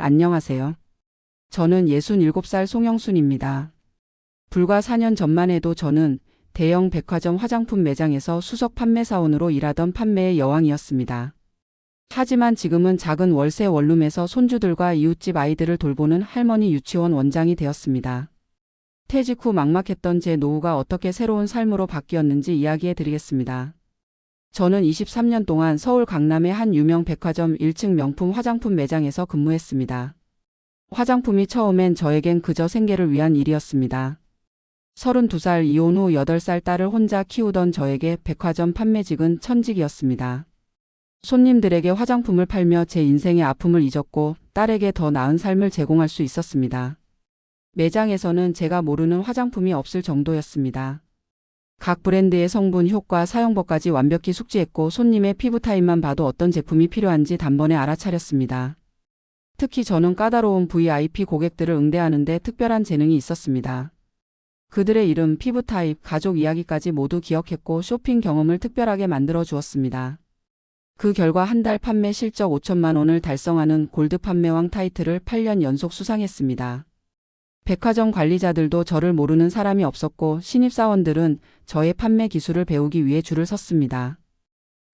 안녕하세요. 저는 67살 송영순입니다. 불과 4년 전만 해도 저는 대형 백화점 화장품 매장에서 수석 판매사원으로 일하던 판매의 여왕이었습니다. 하지만 지금은 작은 월세 원룸에서 손주들과 이웃집 아이들을 돌보는 할머니 유치원 원장이 되었습니다. 퇴직 후 막막했던 제 노후가 어떻게 새로운 삶으로 바뀌었는지 이야기해 드리겠습니다. 저는 23년 동안 서울 강남의 한 유명 백화점 1층 명품 화장품 매장에서 근무했습니다. 화장품이 처음엔 저에겐 그저 생계를 위한 일이었습니다. 32살 이혼 후 8살 딸을 혼자 키우던 저에게 백화점 판매직은 천직이었습니다. 손님들에게 화장품을 팔며 제 인생의 아픔을 잊었고 딸에게 더 나은 삶을 제공할 수 있었습니다. 매장에서는 제가 모르는 화장품이 없을 정도였습니다. 각 브랜드의 성분, 효과, 사용법까지 완벽히 숙지했고 손님의 피부 타입만 봐도 어떤 제품이 필요한지 단번에 알아차렸습니다. 특히 저는 까다로운 VIP 고객들을 응대하는데 특별한 재능이 있었습니다. 그들의 이름, 피부 타입, 가족 이야기까지 모두 기억했고 쇼핑 경험을 특별하게 만들어 주었습니다. 그 결과 한 달 판매 실적 5천만 원을 달성하는 골드 판매왕 타이틀을 8년 연속 수상했습니다. 백화점 관리자들도 저를 모르는 사람이 없었고 신입사원들은 저의 판매 기술을 배우기 위해 줄을 섰습니다.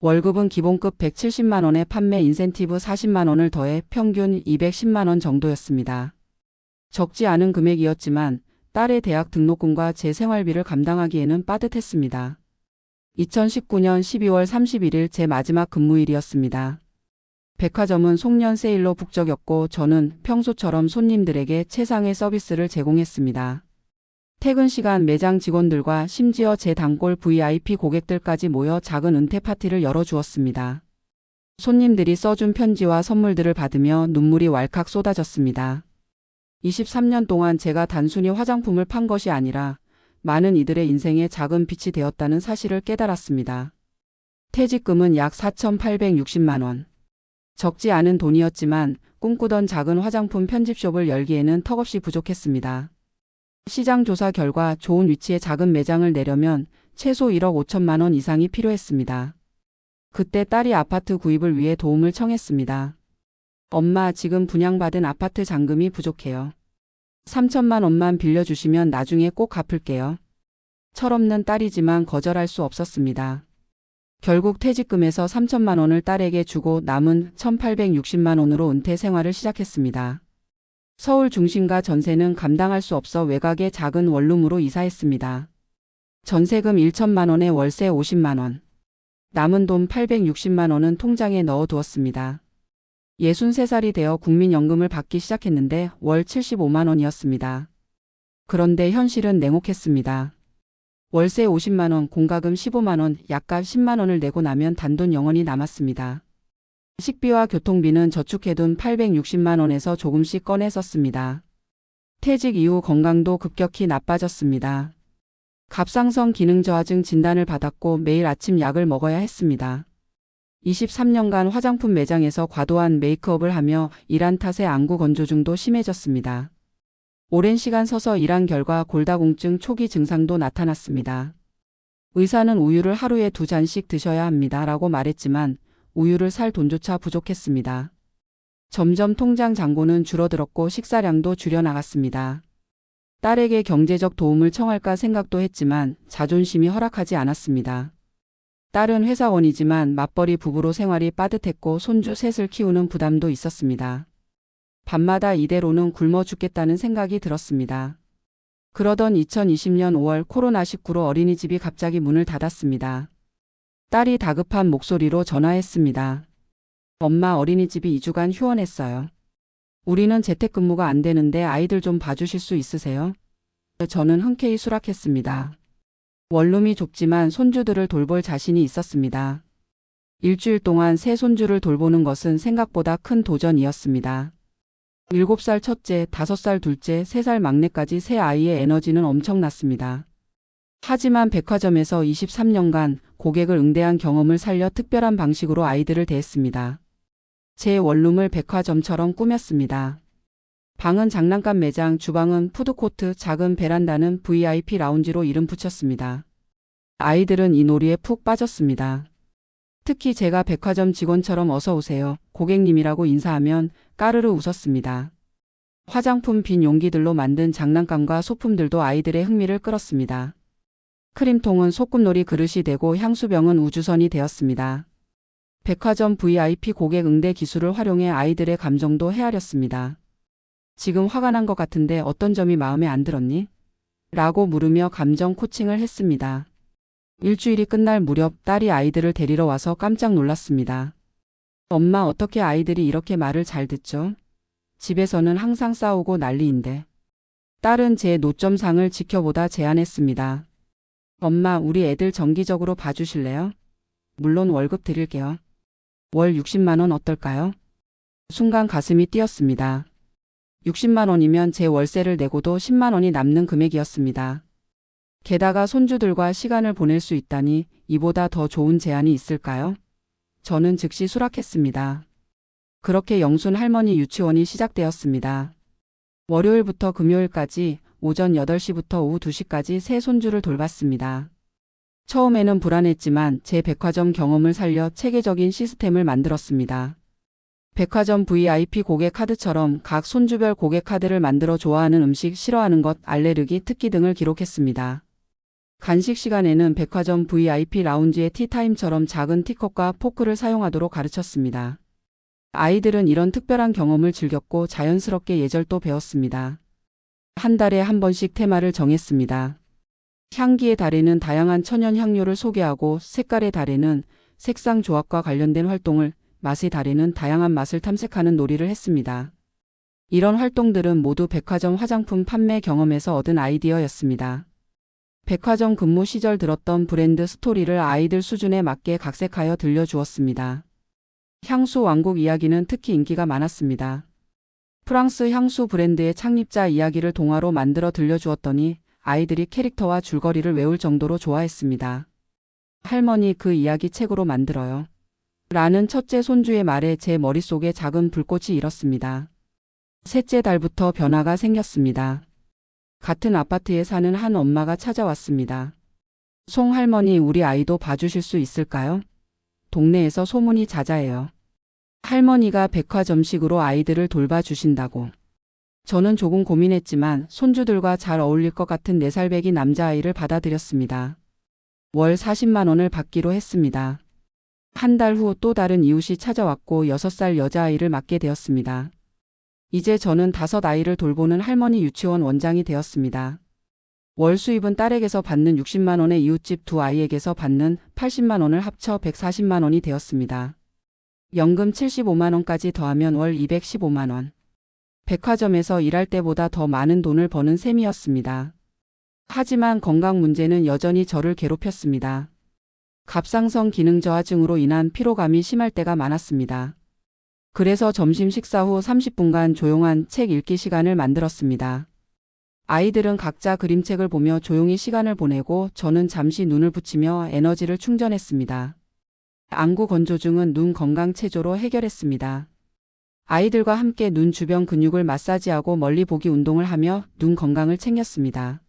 월급은 기본급 170만 원에 판매 인센티브 40만 원을 더해 평균 210만 원 정도였습니다. 적지 않은 금액이었지만 딸의 대학 등록금과 제 생활비를 감당하기에는 빠듯했습니다. 2019년 12월 31일 제 마지막 근무일이었습니다. 백화점은 송년 세일로 북적였고 저는 평소처럼 손님들에게 최상의 서비스를 제공했습니다. 퇴근 시간 매장 직원들과 심지어 제 단골 VIP 고객들까지 모여 작은 은퇴 파티를 열어주었습니다. 손님들이 써준 편지와 선물들을 받으며 눈물이 왈칵 쏟아졌습니다. 23년 동안 제가 단순히 화장품을 판 것이 아니라 많은 이들의 인생에 작은 빛이 되었다는 사실을 깨달았습니다. 퇴직금은 약 4,860만 원. 적지 않은 돈이었지만 꿈꾸던 작은 화장품 편집숍을 열기에는 턱없이 부족했습니다. 시장 조사 결과 좋은 위치의 작은 매장을 내려면 최소 1억 5천만 원 이상이 필요했습니다. 그때 딸이 아파트 구입을 위해 도움을 청했습니다. 엄마 지금 분양받은 아파트 잔금이 부족해요. 3천만 원만 빌려주시면 나중에 꼭 갚을게요. 철없는 딸이지만 거절할 수 없었습니다. 결국 퇴직금에서 3천만 원을 딸에게 주고 남은 1,860만 원으로 은퇴 생활을 시작했습니다. 서울 중심가 전세는 감당할 수 없어 외곽의 작은 원룸으로 이사했습니다. 전세금 1천만 원에 월세 50만 원. 남은 돈 860만 원은 통장에 넣어 두었습니다. 63살이 되어 국민연금을 받기 시작했는데 월 75만 원이었습니다. 그런데 현실은 냉혹했습니다. 월세 50만 원, 공과금 15만 원, 약값 10만 원을 내고 나면 단돈 영원히 남았습니다. 식비와 교통비는 저축해둔 860만 원에서 조금씩 꺼내 썼습니다. 퇴직 이후 건강도 급격히 나빠졌습니다. 갑상선 기능 저하증 진단을 받았고 매일 아침 약을 먹어야 했습니다. 23년간 화장품 매장에서 과도한 메이크업을 하며 일한 탓에 안구 건조증도 심해졌습니다. 오랜 시간 서서 일한 결과 골다공증 초기 증상도 나타났습니다. 의사는 우유를 하루에 두 잔씩 드셔야 합니다. 라고 말했지만 우유를 살 돈조차 부족했습니다. 점점 통장 잔고는 줄어들었고 식사량도 줄여나갔습니다. 딸에게 경제적 도움을 청할까 생각도 했지만 자존심이 허락하지 않았습니다. 딸은 회사원이지만 맞벌이 부부로 생활이 빠듯했고 손주 셋을 키우는 부담도 있었습니다. 밤마다 이대로는 굶어 죽겠다는 생각이 들었습니다. 그러던 2020년 5월 코로나19로 어린이집이 갑자기 문을 닫았습니다. 딸이 다급한 목소리로 전화했습니다. 엄마 어린이집이 2주간 휴원했어요. 우리는 재택근무가 안 되는데 아이들 좀 봐주실 수 있으세요? 저는 흔쾌히 수락했습니다. 원룸이 좁지만 손주들을 돌볼 자신이 있었습니다. 일주일 동안 새 손주를 돌보는 것은 생각보다 큰 도전이었습니다. 7살 첫째, 5살 둘째, 3살 막내까지 새 아이의 에너지는 엄청났습니다. 하지만 백화점에서 23년간 고객을 응대한 경험을 살려 특별한 방식으로 아이들을 대했습니다. 제 원룸을 백화점처럼 꾸몄습니다. 방은 장난감 매장, 주방은 푸드코트, 작은 베란다는 VIP 라운지로 이름 붙였습니다. 아이들은 이 놀이에 푹 빠졌습니다. 특히 제가 백화점 직원처럼 어서 오세요. 고객님이라고 인사하면 까르르 웃었습니다. 화장품 빈 용기들로 만든 장난감과 소품들도 아이들의 흥미를 끌었습니다. 크림통은 소꿉놀이 그릇이 되고 향수병은 우주선이 되었습니다. 백화점 VIP 고객 응대 기술을 활용해 아이들의 감정도 헤아렸습니다. 지금 화가 난 것 같은데 어떤 점이 마음에 안 들었니? 라고 물으며 감정 코칭을 했습니다. 일주일이 끝날 무렵 딸이 아이들을 데리러 와서 깜짝 놀랐습니다. 엄마 어떻게 아이들이 이렇게 말을 잘 듣죠? 집에서는 항상 싸우고 난리인데. 딸은 제 노점상을 지켜보다 제안했습니다. 엄마, 우리 애들 정기적으로 봐주실래요? 물론 월급 드릴게요. 월 60만원 어떨까요? 순간 가슴이 뛰었습니다. 60만원이면 제 월세를 내고도 10만원이 남는 금액이었습니다. 게다가 손주들과 시간을 보낼 수 있다니 이보다 더 좋은 제안이 있을까요? 저는 즉시 수락했습니다. 그렇게 영순 할머니 유치원이 시작되었습니다. 월요일부터 금요일까지 오전 8시부터 오후 2시까지 새 손주를 돌봤습니다. 처음에는 불안했지만 제 백화점 경험을 살려 체계적인 시스템을 만들었습니다. 백화점 VIP 고객 카드처럼 각 손주별 고객 카드를 만들어 좋아하는 음식, 싫어하는 것, 알레르기, 특기 등을 기록했습니다. 간식 시간에는 백화점 VIP 라운지의 티타임처럼 작은 티컵과 포크를 사용하도록 가르쳤습니다. 아이들은 이런 특별한 경험을 즐겼고 자연스럽게 예절도 배웠습니다. 한 달에 한 번씩 테마를 정했습니다. 향기의 달에는 다양한 천연 향료를 소개하고 색깔의 달에는 색상 조합과 관련된 활동을, 맛의 달에는 다양한 맛을 탐색하는 놀이를 했습니다. 이런 활동들은 모두 백화점 화장품 판매 경험에서 얻은 아이디어였습니다. 백화점 근무 시절 들었던 브랜드 스토리를 아이들 수준에 맞게 각색하여 들려주었습니다. 향수 왕국 이야기는 특히 인기가 많았습니다. 프랑스 향수 브랜드의 창립자 이야기를 동화로 만들어 들려주었더니 아이들이 캐릭터와 줄거리를 외울 정도로 좋아했습니다. 할머니 그 이야기 책으로 만들어요. 라는 첫째 손주의 말에 제 머릿속에 작은 불꽃이 일었습니다. 셋째 달부터 변화가 생겼습니다. 같은 아파트에 사는 한 엄마가 찾아왔습니다. 송 할머니 우리 아이도 봐주실 수 있을까요? 동네에서 소문이 자자해요. 할머니가 백화점식으로 아이들을 돌봐주신다고. 저는 조금 고민했지만 손주들과 잘 어울릴 것 같은 4살배기 남자아이를 받아들였습니다. 월 40만 원을 받기로 했습니다. 한 달 후 또 다른 이웃이 찾아왔고 6살 여자아이를 맡게 되었습니다. 이제 저는 다섯 아이를 돌보는 할머니 유치원 원장이 되었습니다. 월 수입은 딸에게서 받는 60만 원의 이웃집 두 아이에게서 받는 80만 원을 합쳐 140만 원이 되었습니다. 연금 75만 원까지 더하면 월 215만 원. 백화점에서 일할 때보다 더 많은 돈을 버는 셈이었습니다. 하지만 건강 문제는 여전히 저를 괴롭혔습니다. 갑상선 기능 저하증으로 인한 피로감이 심할 때가 많았습니다. 그래서 점심 식사 후 30분간 조용한 책 읽기 시간을 만들었습니다. 아이들은 각자 그림책을 보며 조용히 시간을 보내고 저는 잠시 눈을 붙이며 에너지를 충전했습니다. 안구 건조증은 눈 건강 체조로 해결했습니다. 아이들과 함께 눈 주변 근육을 마사지하고 멀리 보기 운동을 하며 눈 건강을 챙겼습니다.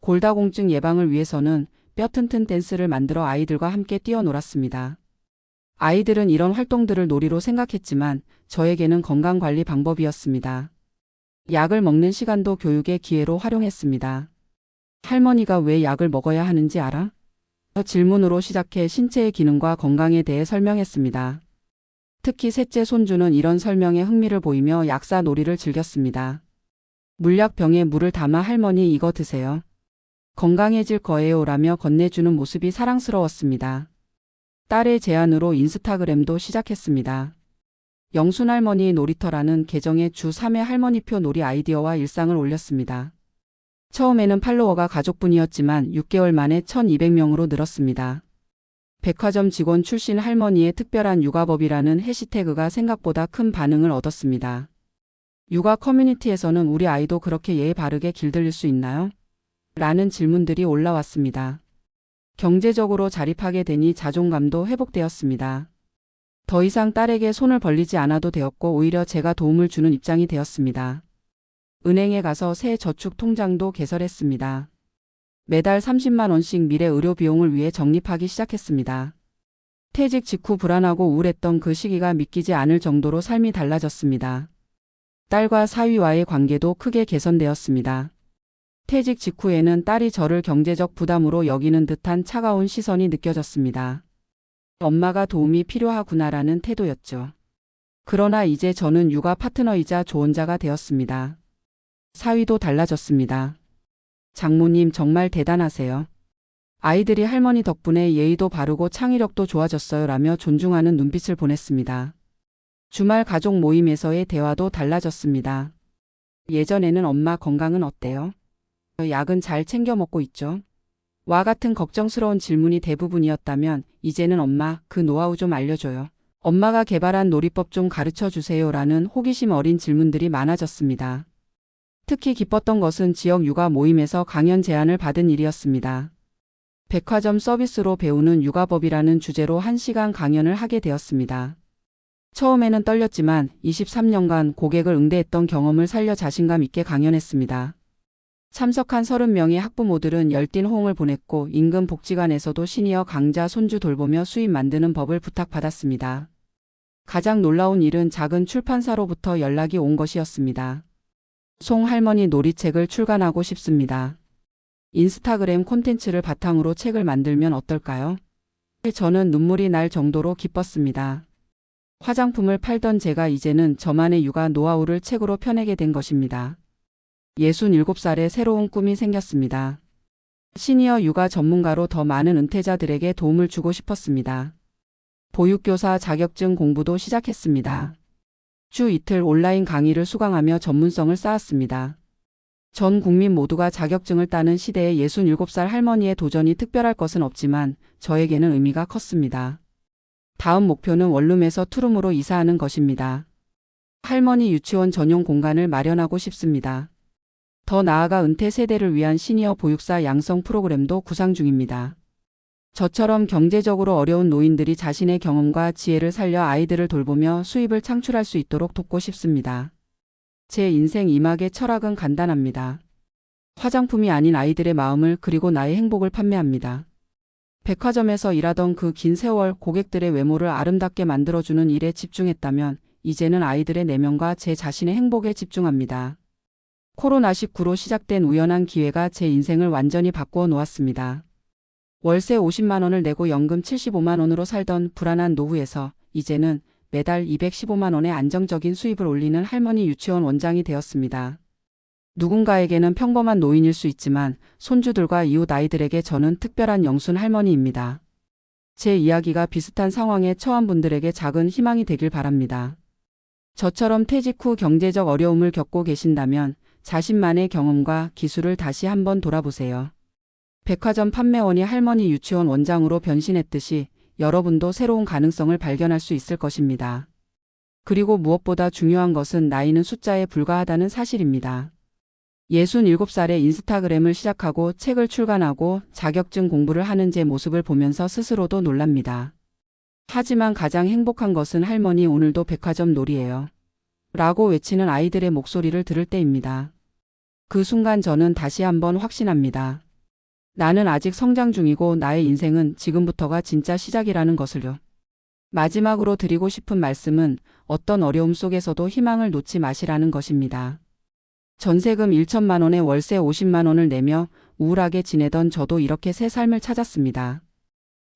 골다공증 예방을 위해서는 뼈 튼튼 댄스를 만들어 아이들과 함께 뛰어놀았습니다. 아이들은 이런 활동들을 놀이로 생각했지만 저에게는 건강관리 방법이었습니다. 약을 먹는 시간도 교육의 기회로 활용했습니다. 할머니가 왜 약을 먹어야 하는지 알아? 질문으로 시작해 신체의 기능과 건강에 대해 설명했습니다. 특히 셋째 손주는 이런 설명에 흥미를 보이며 약사 놀이를 즐겼습니다. 물약병에 물을 담아 할머니 이거 드세요. 건강해질 거예요 라며 건네주는 모습이 사랑스러웠습니다. 딸의 제안으로 인스타그램도 시작했습니다. 영순 할머니 놀이터라는 계정에 주 3회 할머니표 놀이 아이디어와 일상을 올렸습니다. 처음에는 팔로워가 가족분이었지만 6개월 만에 1200명으로 늘었습니다. 백화점 직원 출신 할머니의 특별한 육아법이라는 해시태그가 생각보다 큰 반응을 얻었습니다. 육아 커뮤니티에서는 우리 아이도 그렇게 예의 바르게 길들일 수 있나요? 라는 질문들이 올라왔습니다. 경제적으로 자립하게 되니 자존감도 회복되었습니다. 더 이상 딸에게 손을 벌리지 않아도 되었고 오히려 제가 도움을 주는 입장이 되었습니다. 은행에 가서 새 저축 통장도 개설했습니다. 매달 30만 원씩 미래 의료 비용을 위해 적립하기 시작했습니다. 퇴직 직후 불안하고 우울했던 그 시기가 믿기지 않을 정도로 삶이 달라졌습니다. 딸과 사위와의 관계도 크게 개선되었습니다. 퇴직 직후에는 딸이 저를 경제적 부담으로 여기는 듯한 차가운 시선이 느껴졌습니다. 엄마가 도움이 필요하구나라는 태도였죠. 그러나 이제 저는 육아 파트너이자 조언자가 되었습니다. 사위도 달라졌습니다. 장모님 정말 대단하세요. 아이들이 할머니 덕분에 예의도 바르고 창의력도 좋아졌어요 라며 존중하는 눈빛을 보냈습니다. 주말 가족 모임에서의 대화도 달라졌습니다. 예전에는 엄마 건강은 어때요? 약은 잘 챙겨 먹고 있죠? 와 같은 걱정스러운 질문이 대부분이었다면 이제는 엄마 그 노하우 좀 알려줘요. 엄마가 개발한 놀이법 좀 가르쳐 주세요 라는 호기심 어린 질문들이 많아졌습니다. 특히 기뻤던 것은 지역 육아 모임에서 강연 제안을 받은 일이었습니다. 백화점 서비스로 배우는 육아법이라는 주제로 1시간 강연을 하게 되었습니다. 처음에는 떨렸지만 23년간 고객을 응대했던 경험을 살려 자신감 있게 강연했습니다. 참석한 30명의 학부모들은 열띤 호응을 보냈고 인근 복지관에서도 시니어 강자 손주 돌보며 수입 만드는 법을 부탁받았습니다. 가장 놀라운 일은 작은 출판사로부터 연락이 온 것이었습니다. 송 할머니 놀이책을 출간하고 싶습니다. 인스타그램 콘텐츠를 바탕으로 책을 만들면 어떨까요? 저는 눈물이 날 정도로 기뻤습니다. 화장품을 팔던 제가 이제는 저만의 육아 노하우를 책으로 펴내게 된 것입니다. 67살에 새로운 꿈이 생겼습니다. 시니어 육아 전문가로 더 많은 은퇴자들에게 도움을 주고 싶었습니다. 보육교사 자격증 공부도 시작했습니다. 주 이틀 온라인 강의를 수강하며 전문성을 쌓았습니다. 전 국민 모두가 자격증을 따는 시대에 67살 할머니의 도전이 특별할 것은 없지만 저에게는 의미가 컸습니다. 다음 목표는 원룸에서 투룸으로 이사하는 것입니다. 할머니 유치원 전용 공간을 마련하고 싶습니다. 더 나아가 은퇴 세대를 위한 시니어 보육사 양성 프로그램도 구상 중입니다. 저처럼 경제적으로 어려운 노인들이 자신의 경험과 지혜를 살려 아이들을 돌보며 수입을 창출할 수 있도록 돕고 싶습니다. 제 인생 이막의 철학은 간단합니다. 화장품이 아닌 아이들의 마음을 그리고 나의 행복을 판매합니다. 백화점에서 일하던 그 긴 세월 고객들의 외모를 아름답게 만들어주는 일에 집중했다면 이제는 아이들의 내면과 제 자신의 행복에 집중합니다. 코로나19로 시작된 우연한 기회가 제 인생을 완전히 바꾸어 놓았습니다. 월세 50만 원을 내고 연금 75만 원으로 살던 불안한 노후에서 이제는 매달 215만 원의 안정적인 수입을 올리는 할머니 유치원 원장이 되었습니다. 누군가에게는 평범한 노인일 수 있지만 손주들과 이웃 아이들에게 저는 특별한 영순 할머니입니다. 제 이야기가 비슷한 상황에 처한 분들에게 작은 희망이 되길 바랍니다. 저처럼 퇴직 후 경제적 어려움을 겪고 계신다면 자신만의 경험과 기술을 다시 한번 돌아보세요. 백화점 판매원이 할머니 유치원 원장으로 변신했듯이 여러분도 새로운 가능성을 발견할 수 있을 것입니다. 그리고 무엇보다 중요한 것은 나이는 숫자에 불과하다는 사실입니다. 67살에 인스타그램을 시작하고 책을 출간하고 자격증 공부를 하는 제 모습을 보면서 스스로도 놀랍니다. 하지만 가장 행복한 것은 할머니 오늘도 백화점 놀이에요. 라고 외치는 아이들의 목소리를 들을 때입니다. 그 순간 저는 다시 한번 확신합니다. 나는 아직 성장 중이고 나의 인생은 지금부터가 진짜 시작이라는 것을요. 마지막으로 드리고 싶은 말씀은 어떤 어려움 속에서도 희망을 놓지 마시라는 것입니다. 전세금 1천만 원에 월세 50만 원을 내며 우울하게 지내던 저도 이렇게 새 삶을 찾았습니다.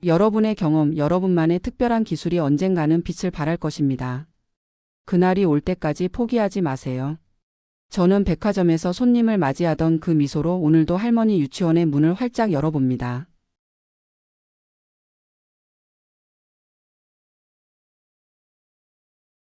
여러분의 경험, 여러분만의 특별한 기술이 언젠가는 빛을 발할 것입니다. 그날이 올 때까지 포기하지 마세요. 저는 백화점에서 손님을 맞이하던 그 미소로 오늘도 할머니 유치원의 문을 활짝 열어봅니다.